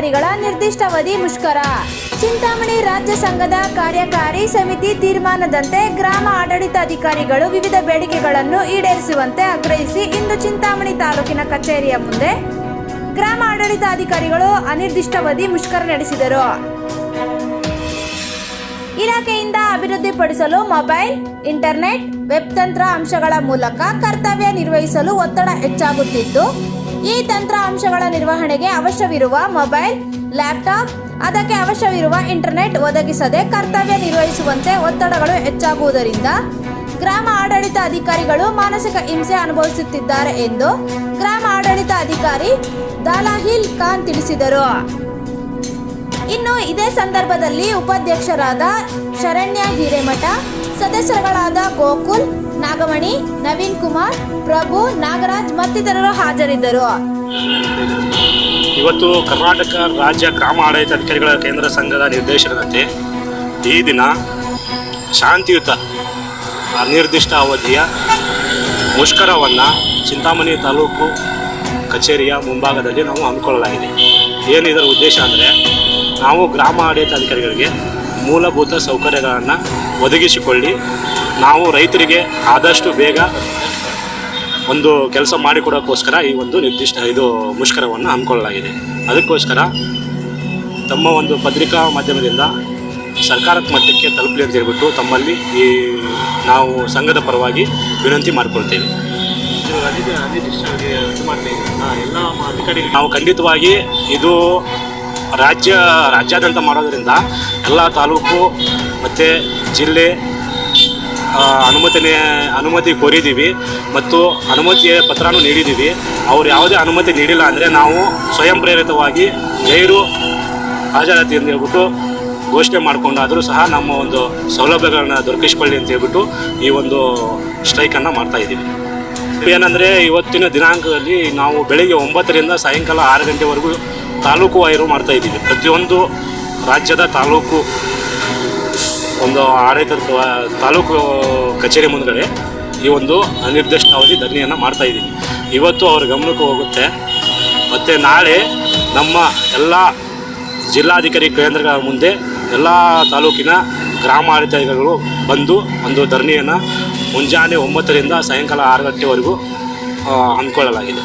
ಅನಿರ್ದಿಷ್ಟಾವಧಿ ಮುಷ್ಕರ. ಚಿಂತಾಮಣಿ ರಾಜ್ಯ ಸಂಘದ ಕಾರ್ಯಕಾರಿ ಸಮಿತಿ ತೀರ್ಮಾನದಂತೆ ಗ್ರಾಮ ಆಡಳಿತಾಧಿಕಾರಿಗಳು ವಿವಿಧ ಬೇಡಿಕೆಗಳನ್ನು ಈಡೇರಿಸುವಂತೆ ಆಗ್ರಹಿಸಿ ಇಂದು ಚಿಂತಾಮಣಿ ತಾಲೂಕಿನ ಕಚೇರಿಯ ಮುಂದೆ ಗ್ರಾಮ ಆಡಳಿತಾಧಿಕಾರಿಗಳು ಅನಿರ್ದಿಷ್ಟಾವಧಿ ಮುಷ್ಕರ ನಡೆಸಿದರು. ಇಲಾಖೆಯಿಂದ ಅಭಿವೃದ್ಧಿಪಡಿಸಲು ಮೊಬೈಲ್, ಇಂಟರ್ನೆಟ್, ವೆಬ್ ತಂತ್ರ ಅಂಶಗಳ ಮೂಲಕ ಕರ್ತವ್ಯ ನಿರ್ವಹಿಸಲು ಒತ್ತಡ ಹೆಚ್ಚಾಗುತ್ತಿದ್ದು ಈ ತಂತ್ರಾಂಶಗಳ ನಿರ್ವಹಣೆಗೆ ಅವಶ್ಯವಿರುವ ಮೊಬೈಲ್, ಲ್ಯಾಪ್ಟಾಪ್, ಅದಕ್ಕೆ ಅವಶ್ಯವಿರುವ ಇಂಟರ್ನೆಟ್ ಒದಗಿಸದೆ ಕರ್ತವ್ಯ ನಿರ್ವಹಿಸುವಂತೆ ಒತ್ತಡಗಳು ಹೆಚ್ಚಾಗುವುದರಿಂದ ಗ್ರಾಮ ಆಡಳಿತ ಅಧಿಕಾರಿಗಳು ಮಾನಸಿಕ ಹಿಂಸೆ ಅನುಭವಿಸುತ್ತಿದ್ದಾರೆ ಎಂದು ಗ್ರಾಮ ಆಡಳಿತ ಅಧಿಕಾರಿ ದಾಲಾಹಿಲ್ ಖಾನ್ ತಿಳಿಸಿದರು. ಇನ್ನು ಇದೇ ಸಂದರ್ಭದಲ್ಲಿ ಉಪಾಧ್ಯಕ್ಷರಾದ ಶರಣ್ಯ ಹಿರೇಮಠ, ಸದಸ್ಯರುಗಳಾದ ಗೋಕುಲ್, ನಾಗಮಣಿ, ನವೀನ್ ಕುಮಾರ್, ಪ್ರಭು, ನಾಗರಾಜ್ ಮತ್ತಿತರರು ಹಾಜರಿದ್ದರು. ಇವತ್ತು ಕರ್ನಾಟಕ ರಾಜ್ಯ ಗ್ರಾಮ ಆಡಳಿತ ಅಧಿಕಾರಿಗಳ ಕೇಂದ್ರ ಸಂಘದ ನಿರ್ದೇಶನದಂತೆ ಈ ದಿನ ಶಾಂತಿಯುತ ಅನಿರ್ದಿಷ್ಟ ಅವಧಿಯ ಮುಷ್ಕರವನ್ನು ಚಿಂತಾಮಣಿ ತಾಲೂಕು ಕಚೇರಿಯ ಮುಂಭಾಗದಲ್ಲಿ ನಾವು ಹಮ್ಮಿಕೊಳ್ಳಲಾಗಿದೆ. ಏನು ಇದರ ಉದ್ದೇಶ ಅಂದರೆ ನಾವು ಗ್ರಾಮ ಆಡಳಿತ ಅಧಿಕಾರಿಗಳಿಗೆ ಮೂಲಭೂತ ಸೌಕರ್ಯಗಳನ್ನು ಒದಗಿಸಿಕೊಳ್ಳಿ. ನಾವು ರೈತರಿಗೆ ಆದಷ್ಟು ಬೇಗ ಒಂದು ಕೆಲಸ ಮಾಡಿಕೊಡೋಕ್ಕೋಸ್ಕರ ಈ ಒಂದು ನಿರ್ದಿಷ್ಟ ಇದು ಮುಷ್ಕರವನ್ನು ಹಮ್ಮಿಕೊಳ್ಳಲಾಗಿದೆ. ಅದಕ್ಕೋಸ್ಕರ ತಮ್ಮ ಒಂದು ಪತ್ರಿಕಾ ಮಾಧ್ಯಮದಿಂದ ಸರ್ಕಾರದ ಮಟ್ಟಕ್ಕೆ ತಲುಪಲಿ ಅಂತ ಹೇಳ್ಬಿಟ್ಟು ತಮ್ಮಲ್ಲಿ ಈ ನಾವು ಸಂಘದ ಪರವಾಗಿ ವಿನಂತಿ ಮಾಡಿಕೊಳ್ತೇವೆ. ನಾವು ಖಂಡಿತವಾಗಿ ಇದು ರಾಜ್ಯ, ರಾಜ್ಯಾದ್ಯಂತ ಮಾಡೋದರಿಂದ ಎಲ್ಲ ತಾಲೂಕು ಮತ್ತು ಜಿಲ್ಲೆ ಅನುಮತಿನೇ, ಅನುಮತಿ ಕೋರಿದ್ದೀವಿ ಮತ್ತು ಅನುಮತಿಯ ಪತ್ರನೂ ನೀಡಿದ್ದೀವಿ. ಅವ್ರು ಯಾವುದೇ ಅನುಮತಿ ನೀಡಿಲ್ಲ ಅಂದರೆ ನಾವು ಸ್ವಯಂ ಪ್ರೇರಿತವಾಗಿ ಗೈರು ಹಾಜರಾತಿ ಅಂತ ಹೇಳ್ಬಿಟ್ಟು ಘೋಷಣೆ ಮಾಡಿಕೊಂಡಾದರೂ ಸಹ ನಮ್ಮ ಒಂದು ಸೌಲಭ್ಯಗಳನ್ನ ದೊರಕಿಸ್ಕೊಳ್ಳಿ ಅಂತ ಹೇಳ್ಬಿಟ್ಟು ಈ ಒಂದು ಸ್ಟ್ರೈಕನ್ನು ಮಾಡ್ತಾ ಇದ್ದೀವಿ. ಏನಂದರೆ ಇವತ್ತಿನ ದಿನಾಂಕದಲ್ಲಿ ನಾವು ಬೆಳಗ್ಗೆ ಒಂಬತ್ತರಿಂದ ಸಾಯಂಕಾಲ ಆರು ಗಂಟೆವರೆಗೂ ತಾಲೂಕು ವೈರು ಮಾಡ್ತಾ ಇದ್ದೀವಿ. ಪ್ರತಿಯೊಂದು ರಾಜ್ಯದ ತಾಲೂಕು, ಒಂದು ಆಡಳಿತ, ತಾಲೂಕು ಕಚೇರಿ ಮುಂದ್ಗಡೆ ಈ ಒಂದು ಅನಿರ್ದಿಷ್ಟ ಅವಧಿ ಧರಣಿಯನ್ನು ಮಾಡ್ತಾ ಇದ್ದೀವಿ. ಇವತ್ತು ಅವ್ರ ಗಮನಕ್ಕೆ ಹೋಗುತ್ತೆ. ಮತ್ತು ನಾಳೆ ನಮ್ಮ ಎಲ್ಲ ಜಿಲ್ಲಾಧಿಕಾರಿ ಕೇಂದ್ರಗಳ ಮುಂದೆ ಎಲ್ಲ ತಾಲೂಕಿನ ಗ್ರಾಮ ಆಡಳಿತಾಧಿಕಾರಿಗಳು ಬಂದು ಒಂದು ಧರಣಿಯನ್ನು ಮುಂಜಾನೆ ಒಂಬತ್ತರಿಂದ ಸಾಯಂಕಾಲ ಆರು ಗಂಟೆವರೆಗೂ ಅಂದ್ಕೊಳ್ಳಲಾಗಿದೆ